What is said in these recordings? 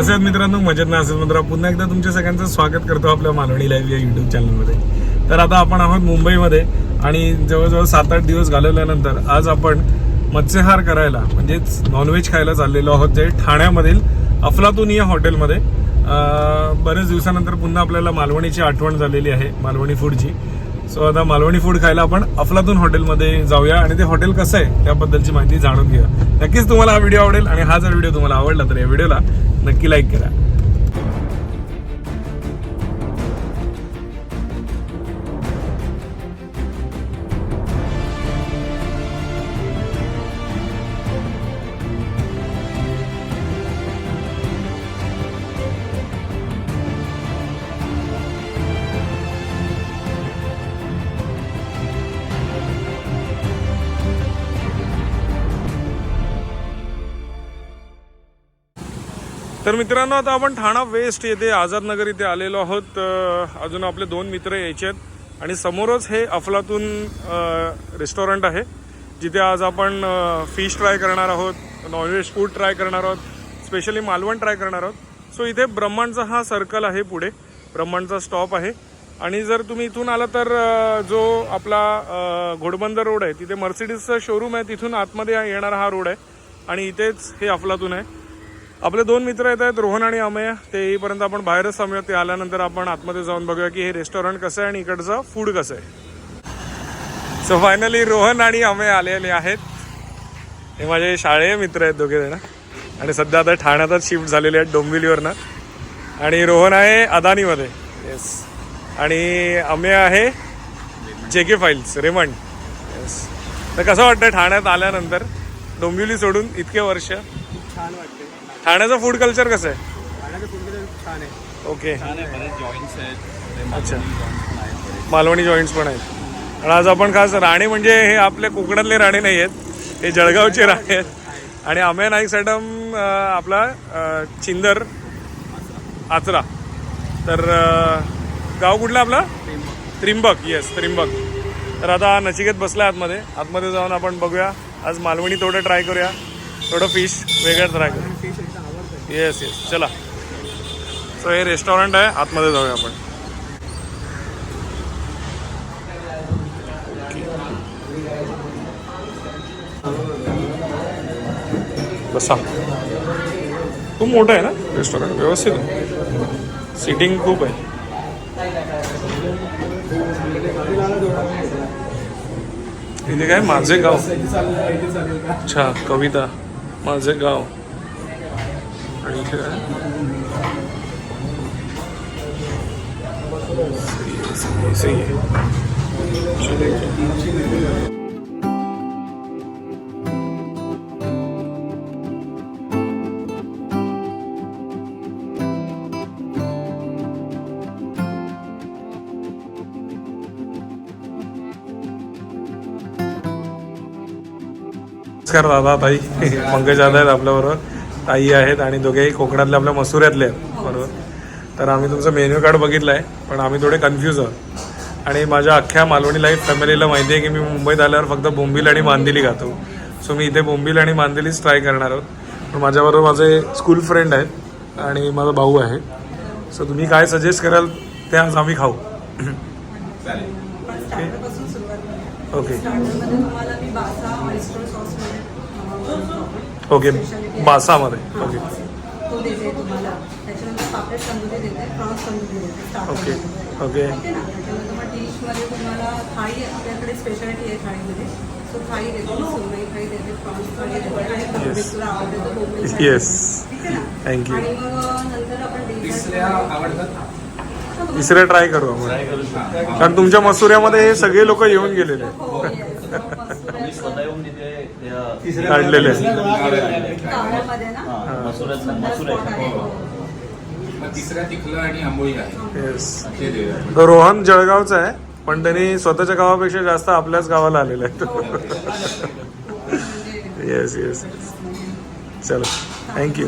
तसेच मित्रांनो मजेत ना असेल मित्र पुन्हा एकदा तुमच्या सगळ्यांचं स्वागत करतो आपल्या मालवणी लाईव्ह या युट्यूब चॅनलमध्ये तर आता आपण आहोत मुंबईमध्ये आणि जवळजवळ सात आठ दिवस घालवल्यानंतर आज आपण मत्स्यहार करायला म्हणजेच नॉनव्हेज खायला चाललेलो आहोत जे ठाण्यामधील अफलातून या हॉटेलमध्ये बऱ्याच दिवसानंतर पुन्हा आपल्याला मालवणीची आठवण झालेली आहे मालवणी फूडची सो आता मालवणी फूड खायला आपण अफलातून हॉटेलमध्ये जाऊया आणि ते हॉटेल कसं आहे त्याबद्दलची माहिती जाणून घेऊया. नक्कीच तुम्हाला हा व्हिडिओ आवडेल आणि हा जर व्हिडिओ तुम्हाला आवडला तर या व्हिडिओला नक्की लाईक करा. तर मित्रांनो आता आपण ठाणा वेस्ट येथे आझाद नगर इथे आलेलो आहोत. अजून आपले दोन मित्र यायचे आहेत. आणि समोरच हे अफलातून रेस्टॉरंट आहे. जिथे आज आपण फिश ट्राय करणार आहोत नॉनव्हेज फूड ट्राय करणार आहोत स्पेशली मालवण ट्राय करणार आहोत. सो इथे ब्रह्मांडचा हा सर्कल आहे पुढे. ब्रह्मांडचा स्टॉप आहे. आणि जर तुम्ही इथून आला तर जो आपला घोडबंदर रोड आहे तिथे मर्सिडीजचं शोरूम आहे. तिथून आतमध्ये येणारा हा रोड आहे. आणि इथेच हे अफलातून आहे. आपले दोन मित्र येत आहेत रोहन आणि अमय. ते येईपर्यंत आपण बाहेरच थांबूया ते आल्यानंतर आपण आतमध्ये जाऊन बघूया की हे रेस्टॉरंट कसं आहे आणि इकडचं फूड कसं आहे. सो फायनली रोहन आणि अमय आलेले आहेत. हे माझे शाळेय मित्र आहेत दोघे जण. आणि सध्या आता ठाण्यातच शिफ्ट झालेले आहेत डोंबिवलीवरनं. आणि रोहन आहे अदानीमध्ये. येस आणि अमय आहे जे के फाईल्स रेमंड. येस तर कसं वाटतं ठाण्यात आल्यानंतर? डोंबिवली सोडून इतके वर्ष? छान वाटते ठाण्याचं फूड कल्चर कसं आहे? फूड छान आहे. ओके छान आहे बरेच जॉईंट्स आहेत. अच्छा. मालवणी जॉईंट्स पण आहेत आणि आज आपण खास राणे म्हणजे हे आपल्या कोकणातले राणे नाही आहेत. हे जळगावचे राणे आहेत. आणि अमेय नाईक सॅडम आपला अं, चिंदर आचरा. तर अं, गाव कुठलं आपलं? त्रिंबक. येस त्रिंबक. तर आता नचिकेत बसला आतमध्ये. आतमध्ये जाऊन आपण बघूया. आज मालवणी थोडं ट्राय करूया. थोडं फिश वेगळं ट्राय करूया. येस येस चला. सो हे रेस्टॉरंट आहे. आतमध्ये जाऊया आपण. बसा. खूप मोठं आहे ना रेस्टॉरंट व्यवस्थित आहे. सिटिंग खूप आहे. इथे काय? माझे गाव. अच्छा कविता. माझे गाव. आणि इथे काय सही आहे. नमस्कार दादा ताई. पंकज आहेत आपल्याबरोबर. ताई आहेत आणि दोघेही कोकणातले आपल्या मसुऱ्यातले आहेत. बरोबर? तर आम्ही तुमचं मेन्यू कार्ड बघितलं आहे पण आम्ही थोडे कन्फ्यूज आहोत. आणि माझ्या अख्ख्या मालवणी लाईफ फॅमिलीला माहिती आहे की मी मुंबईत आल्यावर फक्त बोंबील आणि मांदिली खातो. सो मी इथे बोंबील आणि मांदिलीच ट्राय करणार आहोत. पण माझ्याबरोबर माझे स्कूल फ्रेंड आहेत आणि माझा भाऊ आहे. सो तुम्ही काय सजेस्ट कराल ते आज आम्ही खाऊ. सुरुवात ओके ओके बासामध्ये. ओके. तो देते तुम्हाला. त्याच्यानंतर पापलेट तंदुरी देते प्रॉन्स तंदुरी देते ओके ओके. ओके ना? त्याच्यानंतर मग डिशमध्ये तुम्हाला थाळी आपल्याकडे स्पेशालिटी आहे थाळीमध्ये. सो थाळी देते सुरमई थाळी देते प्रॉन्स थाळी देते आणि बोंबील तुला आवडते तर बोंबील थाळी Yes. देते. ठीक आहे ना? Thank you. आणि मग नंतर आपण तिसऱ्या आवडतात तिसरे ट्राय करू आपण. कारण तुमच्या मसुऱ्यामध्ये हे सगळे लोक येऊन गेलेले काढलेले आहेत. हा, हो. तिसऱ्या रोहन जळगावचा आहे पण त्यांनी स्वतःच्या गावापेक्षा जास्त आपल्याच गावाला आलेला आहे येस येस चलो. थँक्यू.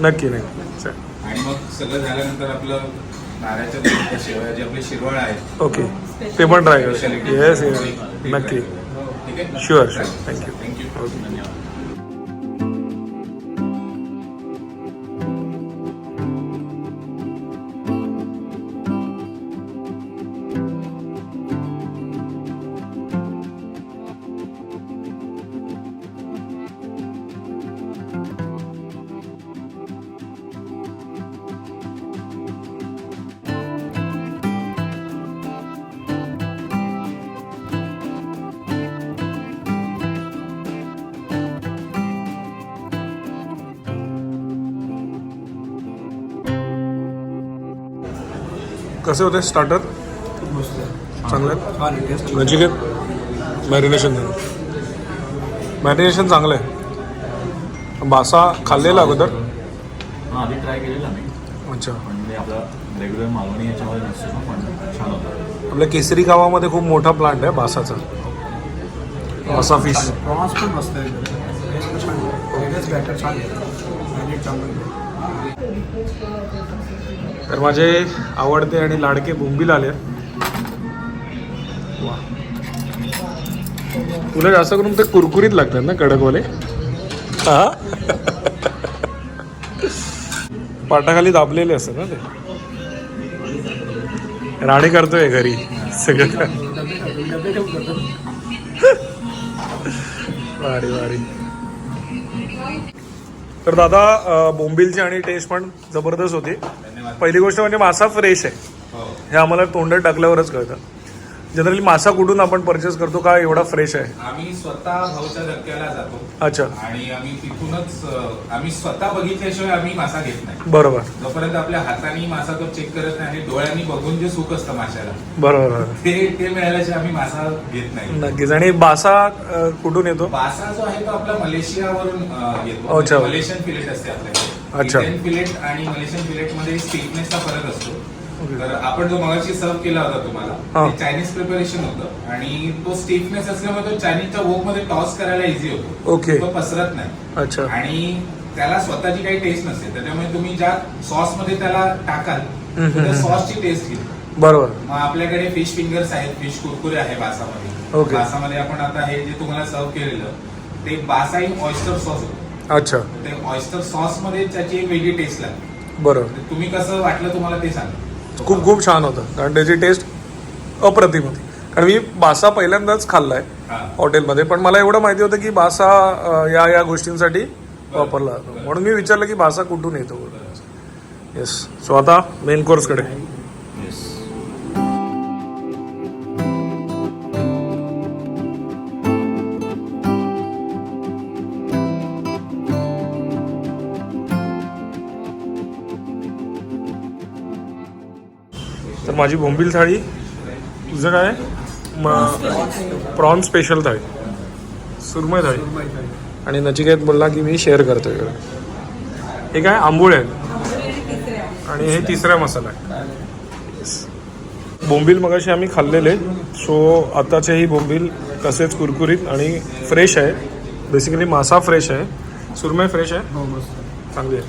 नक्की नक्की. चल. आणि मग सगळं झाल्यानंतर आपलं आहेत. ओके ते पण ट्राय करू. येस येस नक्की. Sure sure thank you thank you कसे होते स्टार्टर चांगले? नचिकेत मॅरिनेशन मॅरिनेशन चांगलं आहे. बासा खाल्लेला अगोदर? हा आधी ट्राय केलेला अच्छा. रेग्युलर याच्यामध्ये आपल्या केसरी गावामध्ये खूप मोठा प्लांट आहे बासाचा. बासा फिश प्रॉन्स पण मस्त आहे. तर माझे आवडते आणि लाडके बोंबील आले वा. तुला जास्त करून ते कुरकुरीत लागतात ना कडकवाले? हा? पाटाखाली दाबलेले असतात ना ते. राणी करतोय घरी सगळं. वारी वारी तर दादा बोंबिलची आणि टेस्ट पण जबरदस्त होती. पहिली गोष्ट म्हणजे मासा फ्रेश आहे. हो. हे आम्हाला तोंडात टाकल्यावरच कळतं. जनरली मासा कुठून आपण परचेस करतो का एवढा फ्रेश आहे? आम्ही स्वतः भाऊच्या धक्क्याला जातो. अच्छा. आणि आम्ही तिथूनच आम्ही स्वतः बघितल्याशिवाय आम्ही मासा घेत नाही. बरोबर. जोपर्यंत आपल्या हाताने मासा तो चेक करत नाही आणि डोळ्यांनी बघून जे सुख असतं माशाला बरोबर. ते ते मिळाल्याशिवाय आम्ही मासा घेत नाही. नक्कीच. आणि बासा कुठून येतो? बासा जो आहे तो आपला मलेशियावरून येतो. अच्छा. मलेशियन फिलेट असते आपल्याकडे. अच्छा. इंडियन फिलेट आणि मलेशियन फिलेटमध्ये स्टिफनेसचा फरक असतो. तर आपण जो मगाशी सर्व केला होता तुम्हाला. ते चायनीज प्रिपरेशन होतं आणि तो स्टिफनेस असल्यामुळे तो चायनीजच्या वोकमध्ये टॉस करायला इझी होतो ओके. तो पसरत नाही अच्छा आणि त्याला स्वतःची काही टेस्ट नसते त्याच्यामुळे तुम्ही ज्या सॉसमध्ये त्याला टाकाल. सॉसची टेस्ट घेईल बरोबर मग आपल्याकडे फिश फिंगर्स आहेत फिश कुरकुरे आहे बासामध्ये. बासामध्ये आपण आता हे जे तुम्हाला सर्व केलेलं ते बासाई ऑइस्टर सॉस होतं अच्छा. ते ऑइस्टर सॉसमध्ये त्याची एक वेगळी टेस्ट लागते. बरोबर. तर तुम्ही कसं वाटलं तुम्हाला ते सांगा. खूप खूप छान होतं. कारण त्याची टेस्ट अप्रतिम होती. कारण मी बासा पहिल्यांदाच खाल्लाय हा. हॉटेलमध्ये पण मला एवढं माहिती होतं की बासा अं, या या गोष्टींसाठी वापरला जातो. म्हणून मी विचारलं की बासा कुठून येतो? येस सो आता मेन कोर्सकडे माझी बोंबील थाळी तुझं काय? प्रॉन स्पेशल थाळी. सुरमई थाळी. आणि नचिकेत बोलला की मी शेअर करतोय हे काय? आंबोळे आहेत. आहे आणि हे तिसरा मसाला आहे. बोंबील मगाशी आम्ही खाल्लेले. सो आताचेही बोंबील तसेच कुरकुरीत आणि फ्रेश आहे. बेसिकली मासा फ्रेश आहे. सुरमई फ्रेश आहे? हो चांगली आहे.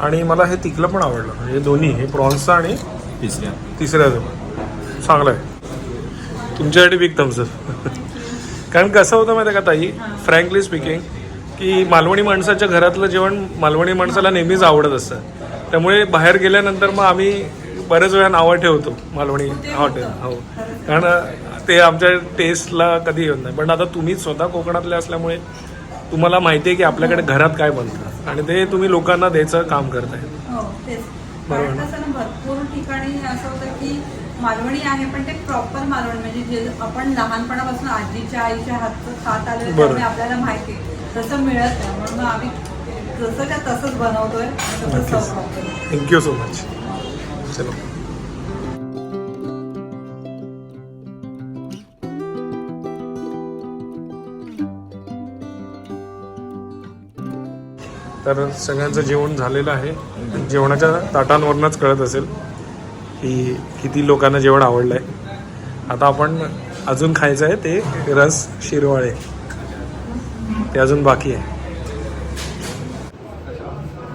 आणि मला हे तिकलं पण आवडलं. म्हणजे दोन्ही हे प्रॉन्सचं आणि तिसऱ्या. तिसऱ्याचं पण चांगलं आहे. तुमच्यासाठी बिग थम्सअप कारण कसं होतं माहिती आहे का ताई? फ्रँकली स्पीकिंग की मालवणी माणसाच्या घरातलं जेवण मालवणी माणसाला नेहमीच आवडत असतं. त्यामुळे बाहेर गेल्यानंतर मग आम्ही बरेच वेळा नावं ठेवतो मालवणी हॉटेल. हो. कारण ते आमच्या टेस्टला कधी येत नाही. पण आता तुम्ही स्वतः कोकणातले असल्यामुळे तुम्हाला माहिती आहे की आपल्याकडे घरात काय बनतं. आणि ते तुम्ही लोकांना द्यायचं काम करताय. हो बरोबर ठिकाणी असं होतं की मालवणी आहे पण ते प्रॉपर मालवणी. म्हणजे जे आपण लहानपणापासून आजीच्या आईच्या हातचं खात आलेलं बरोबर. त्यामुळे आपल्याला माहिती तसं मिळत नाही म्हणून आम्ही जसं त्या तसंच बनवतोय आणि तसंच थँक्यू सो मच चलो. तर सगळ्यांचं जेवण झालेलं आहे. जेवणाच्या ताटांवरनंच कळत असेल. की किती लोकांना जेवण आवडलं आहे आता आपण अजून खायचं आहे ते रस शिरवाळे. ते अजून बाकी आहे.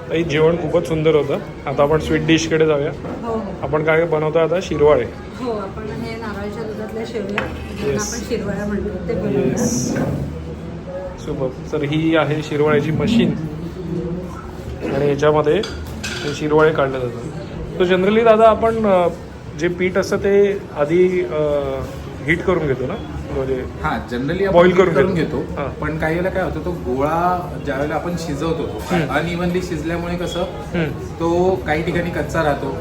ताई जेवण खूपच सुंदर होतं. आता आपण स्वीट डिशकडे जाऊया. हो आपण काय बनवतो आता? शिरवाळे. हो आपण हे नारळाच्या दुधातल्या शेवया ज्यांना Yes. आपण शिरवाया म्हणतो ते बनवूया. सुपर तर ही आहे शिरवाळ्याची मशीन. आणि याच्यामध्ये हे शिरवाळे काढले जातात. तर जनरली दादा आपण जे पीठ असतं ते आधी हीट करून घेतो ना म्हणजे हा जनरली आपण करून करून घेतो. पण काही वेळेला काय होतं तो गोळा ज्या वेळेला आपण शिजवतो हम्म. अनइव्हनली शिजल्यामुळे कसं तो काही ठिकाणी कच्चा राहतो.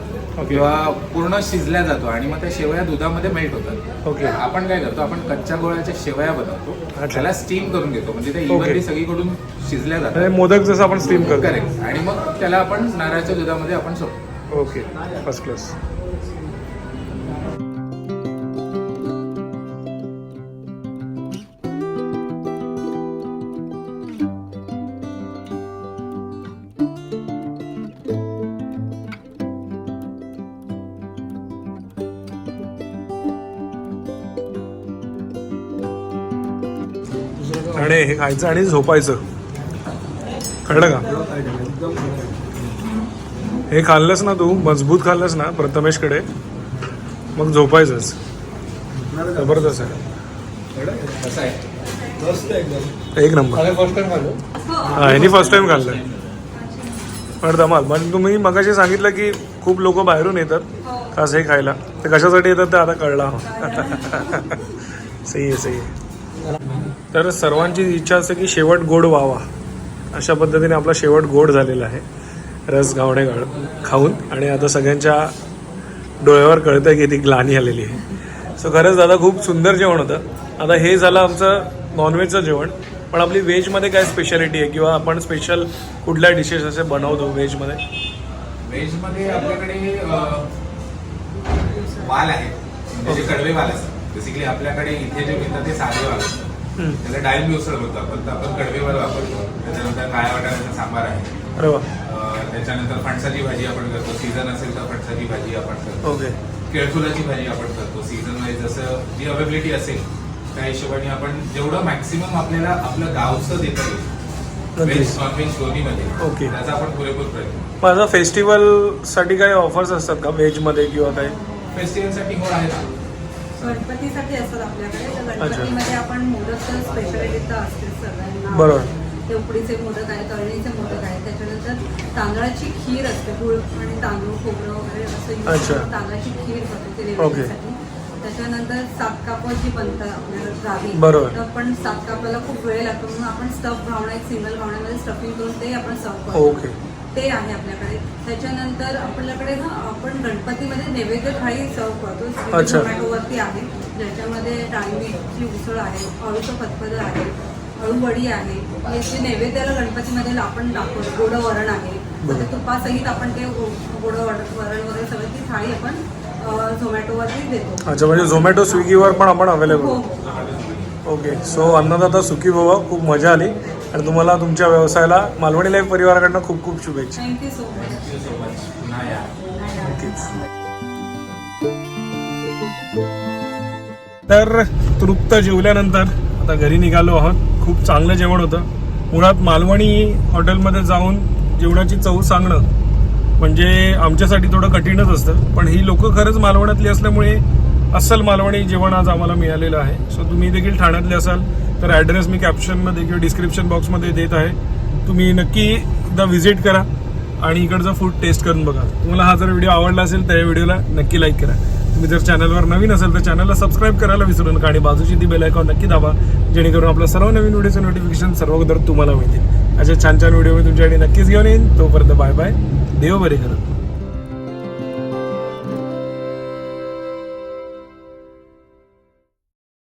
किंवा पूर्ण शिजल्या जातो आणि मग त्या शेवया दुधामध्ये मेल्ट होतात ओके. आपण काय करतो आपण कच्च्या गोळ्याच्या शेवया बनवतो. त्याला स्टीम करून घेतो म्हणजे त्या. इव्हनली सगळीकडून शिजल्या म्हणजे जातात मोदक जसं आपण स्टीम करतो करेक्ट आणि मग त्याला आपण नारळाच्या दुधामध्ये आपण सोडतो ओके फर्स्ट क्लास आणि हे खायचं आणि झोपायचं. कळलं का? हे खाल्लंस ना तू मजबूत खाल्लंस ना प्रथमेशकडे. मग झोपायचंच. जबरदस्त आहे. आहे एक नंबर. फर्स्ट टाइम खाल्लं हा फर्स्ट टाइम पण धमाल. पण तुम्ही मगाशी सांगितलं की खूप लोक बाहेरून येतात. खास हे खायला. ते कशासाठी येतात ते आता कळलं. सही आहे सही आहे. तर सर्वांची इच्छा असते की शेवट गोड व्हावा. अशा पद्धतीने आपला शेवट गोड झालेला आहे. रस गाळ खाऊन आणि आता सगळ्यांच्या डोळ्यावर कळतंय की ती ग्लानी आलेली आहे. सो खरंच दादा खूप सुंदर जेवण होतं. आता हे झालं आमचं नॉनव्हेजचं जेवण. पण आपली व्हेजमध्ये काय स्पेशालिटी आहे? किंवा आपण स्पेशल कुठल्या डिशेस असे बनवतो व्हेजमध्ये व्हेजमध्ये आपल्याकडे वाल आहे म्हणजे कडवे वाल असतात. बेसिकली आपल्याकडे इथे जे मिळतात ते साधे वाल असतात. त्याला डाळिंबी उसळ बोलतो फक्त आपण कडवे वाल वापरतो. त्याच्यानंतर काळ्या वाटाण्याचा सांबार आहे. अरे वा. त्याच्यानंतर फणसाची भाजी आपण करतो. सीझन असेल तर फणसाची भाजी आपण करतो. ओके. केळफुलाची भाजी आपण करतो. सीझन वाईज जसं जी अवेबिलिटी असेल त्या हिशोबाने आपण जेवढं मॅक्सिमम आपल्याला आपलं गावचं देता येईल. Veg okay. त्याचा आपण पुरेपूर प्रयत्न माझा फेस्टिवलसाठी काही ऑफर्स असतात का? व्हेजमध्ये किंवा काय? फेस्टिवलसाठी हो आहे गणपतीसाठी असतात आपल्याकडे. तर अच्छा. गणपतीमध्ये आपण मोदक तर स्पेशालिटी तर असते सगळ्यांना. बरोबर. ते उकडीचे मोदक आहे तळणीचे मोदक आहे त्याच्यानंतर तांदळाची खीर असते गुळ आणि तांदूळ खोबरं वगैरे असं तांदळाची खीर बनते. नैवेद्यासाठी त्याच्यानंतर सात जी बनतात आपल्याला गावी बरोबर. तर पण सात कापाला खूप वेळ लागतो म्हणून आपण स्टफ घावणा एक सिंगल घावण्यामध्ये स्टफिंग करून ते आपण सर्व करतो. ते आहे आपल्याकडे. त्याच्यानंतर आपल्याकडे ना आपण गणपतीमध्ये नैवेद्य थाळी सर्व करतो. अच्छा. झोमॅटोवरती आहे. ज्याच्यामध्ये डाळिंबीची उसळ आहे अळूचं फतफद आहे अळूवडी आहे. हे जे नैवेद्याला गणपतीमध्ये आपण दाखवतो गोड वरण आहे. तर ते तुपासहित आपण ते गोड वरण वरण वगैरे सगळं ती थाळी आपण अं, झोमॅटोवरती देतो. अच्छा म्हणजे झोमॅटो स्विगीवर पण आपण अवेलेबल हो. ओके. सो अन्नदाता सुखी व्हावा खूप मजा आली. आणि तुम्हाला तुमच्या व्यवसायाला मालवणी लाईफ परिवाराकडनं खूप खूप शुभेच्छा. Thank you so much thank you so much पुन्हा या. नक्कीच. तर तृप्त जेवल्यानंतर आता घरी निघालो आहोत. खूप चांगलं जेवण होतं. मुळात मालवणी हॉटेलमध्ये जाऊन जेवणाची चव सांगणं म्हणजे आमच्यासाठी थोडं कठीणच असतं. पण ही लोक खरंच मालवणातली असल्यामुळे अस्सल मालवणी जेवण आज आम्हाला मिळालेलं आहे. सो तुम्ही देखील ठाण्यातले असाल तर ॲड्रेस मी कॅप्शनमध्ये किंवा डिस्क्रिप्शन बॉक्समध्ये देत आहे. तुम्ही नक्की एकदा व्हिजिट करा आणि इकडचं फूड टेस्ट करून बघा. तुम्हाला हा जर व्हिडिओ आवडला असेल तर या व्हिडिओला नक्की लाईक करा. तुम्ही जर चॅनलवर नवीन असेल तर चॅनलला सबस्क्राईब करायला विसरू नका आणि बाजूची ती बेल आयकॉन नक्की दाबा जेणेकरून आपल्या सर्व नवीन व्हिडिओचं नोटिफिकेशन सर्व अगोदर तुम्हाला मिळतील. अशा छान छान व्हिडिओ मी तुमच्याकडे नक्कीच घेऊन येईन. तोपर्यंत बाय बाय देव बरे करत.